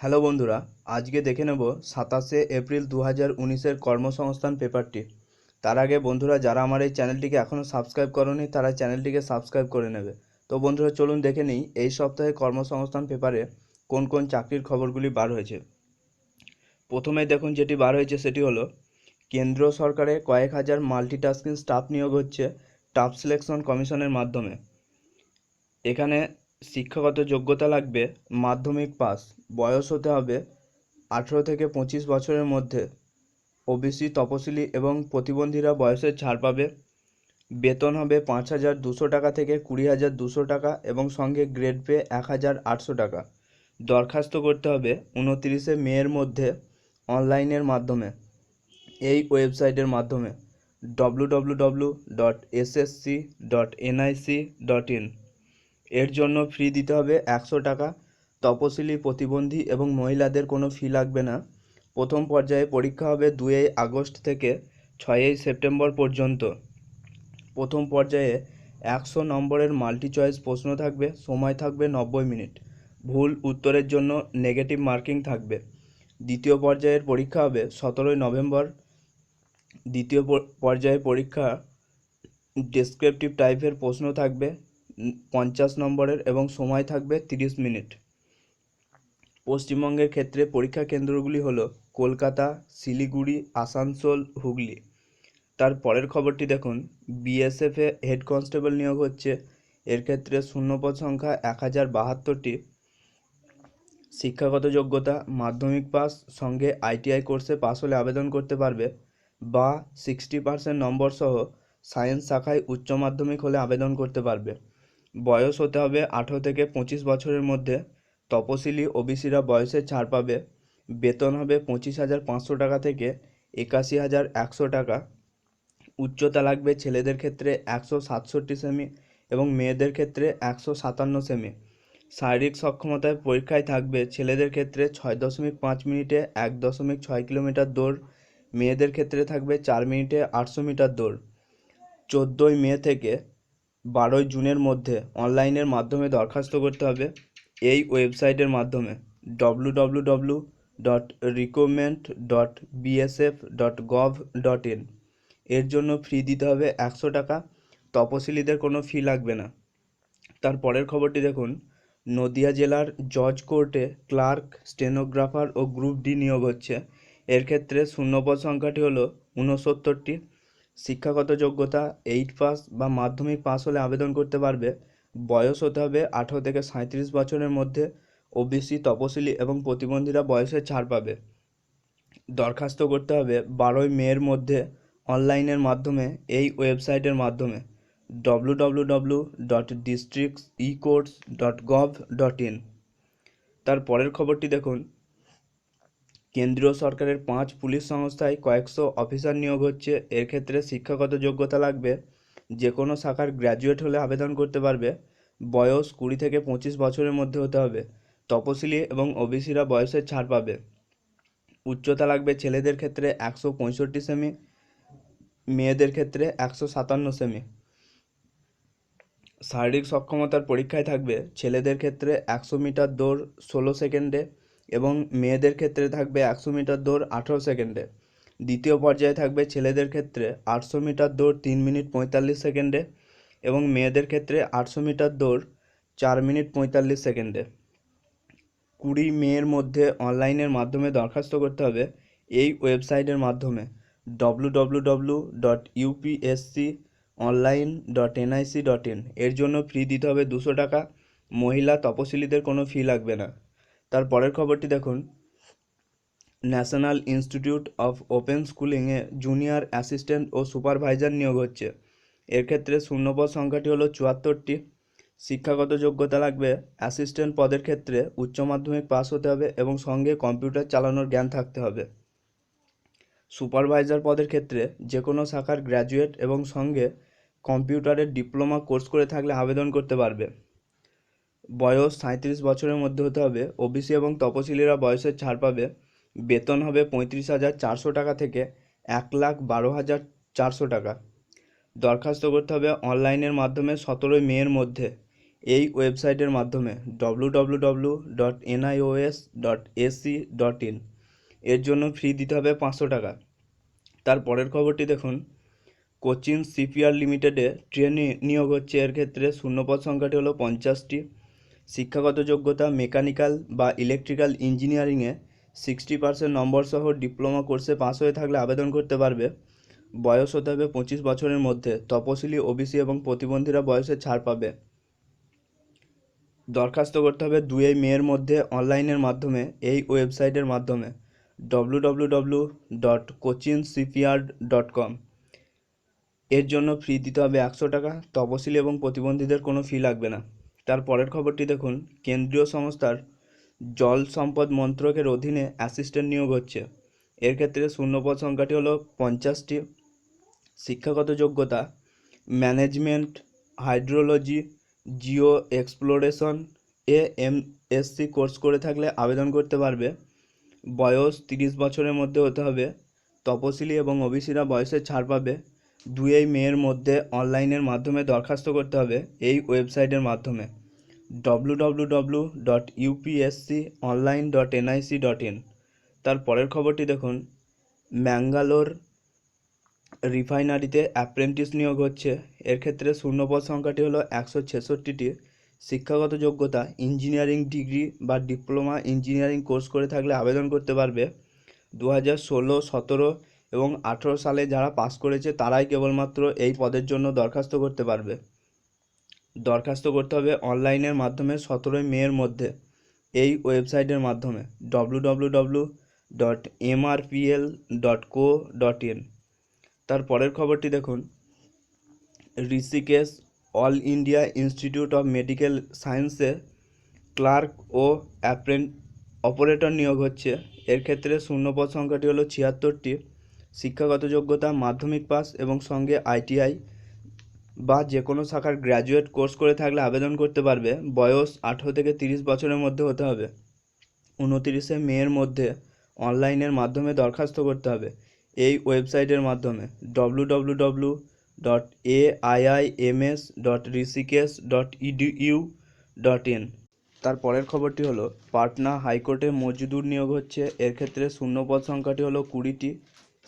Hello বন্ধুরা, আজকে দেখে নেব সাতাশে এপ্রিল দু হাজার উনিশের কর্মসংস্থান পেপারটি। তার আগে বন্ধুরা, যারা আমার এই চ্যানেলটিকে এখনও সাবস্ক্রাইব করনি, তারা চ্যানেলটিকে সাবস্ক্রাইব করে নেবে। তো বন্ধুরা, চলুন দেখে নিই এই সপ্তাহে কর্মসংস্থান পেপারে কোন কোন চাকরির খবরগুলি বার হয়েছে। প্রথমে দেখুন, যেটি বার হয়েছে সেটি হলো, কেন্দ্র সরকারে কয়েক হাজার মাল্টিটাস্কিং স্টাফ নিয়োগ হচ্ছে টাফ সিলেকশন কমিশনের মাধ্যমে। এখানে শিক্ষাগত যোগ্যতা লাগবে মাধ্যমিক পাস। বয়স হতে হবে আঠেরো থেকে পঁচিশ বছরের মধ্যে। ওবিসি, তপশিলি এবং প্রতিবন্ধীরা বয়সের ছাড় পাবে। বেতন হবে পাঁচ হাজার দুশো টাকা থেকে কুড়ি হাজার দুশো টাকা এবং সঙ্গে গ্রেড পে এক হাজার আটশো টাকা। দরখাস্ত করতে হবে উনতিরিশে মেয়ের মধ্যে অনলাইনের মাধ্যমে, এই ওয়েবসাইটের মাধ্যমে। W W W dot SSC dot NIC dot in এর জন্য ফি দিতে হবে একশো টাকা। তপশিলি প্রতিবন্ধী এবং মহিলাদের কোনো ফি লাগবে না। প্রথম পর্যায়ে পরীক্ষা হবে দুই আগস্ট থেকে ছয়ই সেপ্টেম্বর পর্যন্ত। প্রথম পর্যায়ে একশো নম্বরের মাল্টি চয়েস প্রশ্ন থাকবে, সময় থাকবে নব্বই মিনিট। ভুল উত্তরের জন্য নেগেটিভ মার্কিং থাকবে। দ্বিতীয় পর্যায়ের পরীক্ষা হবে সতেরোই নভেম্বর। দ্বিতীয় পর্যায়ে পরীক্ষা ডেসক্রিপটিভ টাইপের প্রশ্ন থাকবে। পঞ্চাশ নম্বরের এবং সময় থাকবে তিরিশ মিনিট। পশ্চিমবঙ্গের ক্ষেত্রে পরীক্ষা কেন্দ্রগুলি হলো কলকাতা, শিলিগুড়ি, আসানসোল, হুগলি। তার পরের খবরটি দেখুন। বিএসএফে হেড কনস্টেবল নিয়োগ হচ্ছে। এর ক্ষেত্রে শূন্যপদ সংখ্যা এক হাজার বাহাত্তরটি। শিক্ষাগত যোগ্যতা, মাধ্যমিক পাস, সঙ্গে আইটিআই কোর্সে পাস হলে আবেদন করতে পারবে বা সিক্সটি পার্সেন্ট নম্বর সহ সায়েন্স শাখায় উচ্চ মাধ্যমিক হলে আবেদন করতে পারবে। বয়স হতে হবে আঠেরো থেকে পঁচিশ বছরের মধ্যে। তপশিলি ওবিসিরা বয়সে ছাড় পাবে। বেতন হবে পঁচিশ হাজার পাঁচশো টাকা থেকে একাশি হাজার একশো টাকা। উচ্চতা লাগবে ছেলেদের ক্ষেত্রে একশো সাতষট্টি সেমি এবং মেয়েদের ক্ষেত্রে একশো সাতান্ন সেমি। শারীরিক সক্ষমতায় পরীক্ষায় থাকবে ছেলেদের ক্ষেত্রে ছয় দশমিক পাঁচ মিনিটে এক দশমিক ছয় কিলোমিটার দৌড়। মেয়েদের ক্ষেত্রে থাকবে চার মিনিটে আটশো মিটার দৌড়। চোদ্দোই মে থেকে বারোই জুনের মধ্যে অনলাইনের মাধ্যমে দরখাস্ত করতে হবে। এই ওয়েবসাইটের মাধ্যমে W W W dot recruitment dot BSF dot gov dot in এর জন্য ফি দিতে হবে একশো টাকা। তপশিলিদের কোনো ফি লাগবে না। তার পরের খবরটি দেখুন। নদিয়া জেলার জজ কোর্টে ক্লার্ক, স্টেনোগ্রাফার ও গ্রুপ ডি নিয়োগ হচ্ছে। এর ক্ষেত্রে শূন্যপদ সংখ্যাটি হলো ঊনসত্তরটি। শিক্ষাগত যোগ্যতা এইট পাস বা মাধ্যমিক পাস হলে আবেদন করতে পারবে। বয়স হতে হবে আঠেরো থেকে সাঁত্রিশ বছরের মধ্যে। ওবিসি তপশিলি এবং প্রতিবন্ধীরা বয়সে ছাড় পাবে। দরখাস্ত করতে হবে বারোই মের মধ্যে অনলাইনের মাধ্যমে, এই ওয়েবসাইটের মাধ্যমে। W W W dot districts e courts dot gov dot in তার পরের খবরটি দেখুন। কেন্দ্রীয় সরকারের পাঁচ পুলিশ সংস্থায় কয়েকশো অফিসার নিয়োগ হচ্ছে। এর ক্ষেত্রে শিক্ষাগত যোগ্যতা লাগবে। যে কোনো শাখার গ্র্যাজুয়েট হলে আবেদন করতে পারবে। বয়স কুড়ি থেকে পঁচিশ বছরের মধ্যে হতে হবে। তপশিলি এবং ওবিসিরা বয়সের ছাড় পাবে। উচ্চতা লাগবে ছেলেদের ক্ষেত্রে একশো পঁয়ষট্টি সেমি, মেয়েদের ক্ষেত্রে একশো সাতান্ন সেমি। শারীরিক সক্ষমতার পরীক্ষায় থাকবে। ছেলেদের ক্ষেত্রে একশো মিটার দৌড় ষোলো সেকেন্ডে এবং মেয়েদের ক্ষেত্রে থাকবে একশো মিটার দৌড় আঠেরো সেকেন্ডে। দ্বিতীয় পর্যায়ে থাকবে ছেলেদের ক্ষেত্রে আটশো মিটার দৌড় তিন মিনিট পঁয়তাল্লিশ সেকেন্ডে এবং মেয়েদের ক্ষেত্রে আটশো মিটার দৌড় চার মিনিট পঁয়তাল্লিশ সেকেন্ডে। কুড়ি মেয়ের মধ্যে অনলাইনের মাধ্যমে দরখাস্ত করতে হবে এই ওয়েবসাইটের মাধ্যমে। W W W dot UPSC online dot NIC dot in এর জন্য ফি দিতে হবে দুশো টাকা। মহিলা তপশিলীদের কোনো ফি লাগবে না। তার পরের খবরটি দেখুন। ন্যাশনাল ইনস্টিটিউট অফ ওপেন স্কুলিংয়ে জুনিয়র অ্যাসিস্ট্যান্ট ও সুপারভাইজার নিয়োগ হচ্ছে। এর ক্ষেত্রে শূন্যপদ সংখ্যাটি হলো চুয়াত্তরটি। শিক্ষাগত যোগ্যতা লাগবে। অ্যাসিস্ট্যান্ট পদের ক্ষেত্রে উচ্চ মাধ্যমিক পাস হতে হবে এবং সঙ্গে কম্পিউটার চালানোর জ্ঞান থাকতে হবে। সুপারভাইজার পদের ক্ষেত্রে যে কোনো শাখার গ্র্যাজুয়েট এবং সঙ্গে কম্পিউটারের ডিপ্লোমা কোর্স করে থাকলে আবেদন করতে পারবে। বয়স সাঁত্রিশ বছরের মধ্যে হতে হবে। ওবিসি এবং তপশিলীরা বয়সের ছাড় পাবে। বেতন হবে পঁয়ত্রিশ হাজার চারশো টাকা থেকে এক লাখ বারো হাজার চারশো টাকা। দরখাস্ত করতে হবে অনলাইনের মাধ্যমে সতেরোই মেয়ের মধ্যে। এই ওয়েবসাইটের মাধ্যমে W W W dot NIOS dot AC dot in এর জন্য ফি দিতে হবে পাঁচশো টাকা। তার পরের খবরটি দেখুন। কোচিন সিপিআর লিমিটেডে ট্রেনে নিয়োগ হচ্ছে। এর ক্ষেত্রে শূন্যপদ সংখ্যাটি হলো পঞ্চাশটি। শিক্ষাগত যোগ্যতা, মেকানিক্যাল বা ইলেকট্রিক্যাল ইঞ্জিনিয়ারিংয়ে সিক্সটি পার্সেন্ট নম্বর সহ ডিপ্লোমা কোর্সে পাস হয়ে থাকলে আবেদন করতে পারবে। বয়স হতে হবে পঁচিশ বছরের মধ্যে। তপশিলি, ওবিসি এবং প্রতিবন্ধীরা বয়সে ছাড় পাবে। দরখাস্ত করতে হবে দুই মেয়ের মধ্যে অনলাইনের মাধ্যমে, এই ওয়েবসাইটের মাধ্যমে। W dot Cochin dot com এর জন্য ফি দিতে হবে একশো টাকা। তপশিলি এবং প্রতিবন্ধীদের কোনো ফি লাগবে না। তার পরের খবরটি দেখুন, কেন্দ্রীয় সংস্থার জল সম্পদ মন্ত্রকের অধীনে অ্যাসিস্ট্যান্ট নিয়োগ হচ্ছে। এর ক্ষেত্রে শূন্যপদ সংখ্যাটি হলো পঞ্চাশটি। শিক্ষাগত যোগ্যতা, ম্যানেজমেন্ট, হাইড্রোলজি, জিও এক্সপ্লোরেশন এ এম এসসি কোর্স করে থাকলে আবেদন করতে পারবে। বয়স তিরিশ বছরের মধ্যে হতে হবে। তপশিলি এবং ওবিসিরা বয়সে ছাড় পাবে। দুই মেয়ের মধ্যে অনলাইনের মাধ্যমে দরখাস্ত করতে হবে এই ওয়েবসাইটের মাধ্যমে। W dot UPSC online dot dot তার পরের খবরটি দেখুন। ম্যাঙ্গালোর রিফাইনারিতে অ্যাপ্রেন্টিস নিয়োগ হচ্ছে। এর ক্ষেত্রে শূন্যপদ সংখ্যাটি হলো একশো ছেষট্টিটি। শিক্ষাগত যোগ্যতা, ইঞ্জিনিয়ারিং ডিগ্রি বা ডিপ্লোমা ইঞ্জিনিয়ারিং কোর্স করে থাকলে আবেদন করতে পারবে। দু হাজার ষোলো সতেরো এবং আঠেরো সালে যারা পাস করেছে তারাই কেবলমাত্র এই পদের জন্য দরখাস্ত করতে পারবে। দরখাস্ত করতে হবে অনলাইনের মাধ্যমে সতেরোই মের মধ্যে, এই ওয়েবসাইটের মাধ্যমে W W W dot MRPL dot co dot in তার পরের খবরটি দেখুন। Rishikesh all India institute of medical সায়েন্সে ক্লার্ক ও অ্যাপ্রেন অপারেটর নিয়োগ হচ্ছে। এর ক্ষেত্রে শূন্যপদ সংখ্যাটি হলো ছিয়াত্তরটি। শিক্ষাগত যোগ্যতা, মাধ্যমিক পাস এবং সঙ্গে আইটিআই বা যে কোনো শাখার গ্র্যাজুয়েট কোর্স করে থাকলে আবেদন করতে পারবে। বয়স আঠেরো থেকে তিরিশ বছরের মধ্যে হতে হবে। উনতিরিশে মের মধ্যে অনলাইনের মাধ্যমে দরখাস্ত করতে হবে। এই ওয়েবসাইটের মাধ্যমে W W W dot A I I M S dot Rishikesh dot U dot in তার পরের খবরটি হলো, পাটনা হাইকোর্টে মজদুর নিয়োগ হচ্ছে। এর ক্ষেত্রে শূন্যপদ সংখ্যাটি হলো কুড়িটি।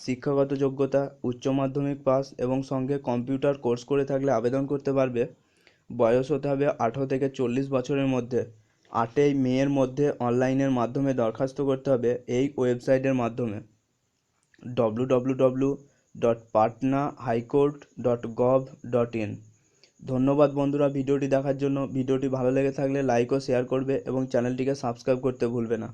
শিক্ষাগত যোগ্যতা, উচ্চ মাধ্যমিক পাস এবং সঙ্গে কম্পিউটার কোর্স করে থাকলে আবেদন করতে পারবে। বয়স হতে হবে আঠেরো থেকে চল্লিশ বছরের মধ্যে। আটই মেয়ের মধ্যে অনলাইনের মাধ্যমে দরখাস্ত করতে হবে এই ওয়েবসাইটের মাধ্যমে। W W W dot Patna high court dot gov dot in ধন্যবাদ বন্ধুরা ভিডিওটি দেখার জন্য। ভিডিওটি ভালো লেগে থাকলে লাইক ও শেয়ার করবে এবং চ্যানেলটিকে সাবস্ক্রাইব করতে ভুলবে না।